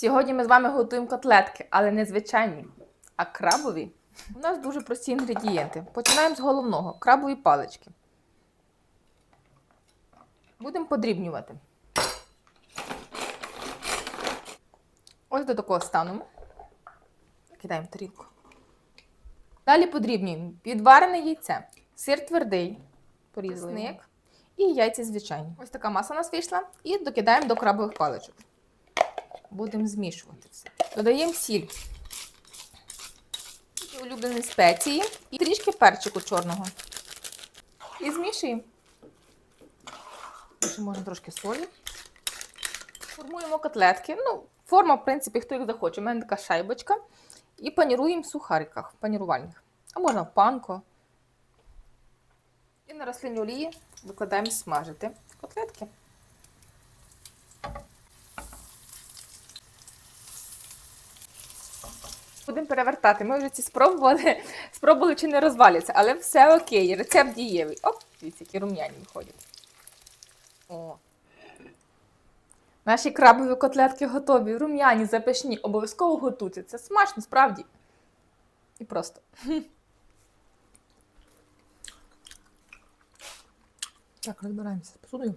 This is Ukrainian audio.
Сьогодні ми з вами готуємо котлетки, але не звичайні, а крабові. У нас дуже прості інгредієнти. Починаємо з головного крабові палички. Будемо подрібнювати. Ось до такого стану. Кидаємо тарілку. Далі подрібнюємо підварене яйце, сир твердий, порізаний його, і яйця звичайні. Ось така маса у нас вийшла. І докидаємо до крабових паличок. Будемо змішувати все. Додаємо сіль, улюблені спеції і трішки перчику чорного. І змішуємо. Ще можна трошки солі. Формуємо котлетки. Ну, форма, в принципі, хто як захоче. У мене така шайбочка. І паніруємо в сухариках, панірувальних. А можна в панко. І на рослинній олії викладаємо смажити котлетки. Будемо перевертати. Ми вже ці спробували, спробували чи не розваляться, але все окей. Рецепт дієвий. Оп, дивіться, які рум'яні виходять. О. Наші крабові котлетки готові, рум'яні, запашні, обов'язково готуйте. Це смачно, справді. І просто. Так, розбираємося з посудою.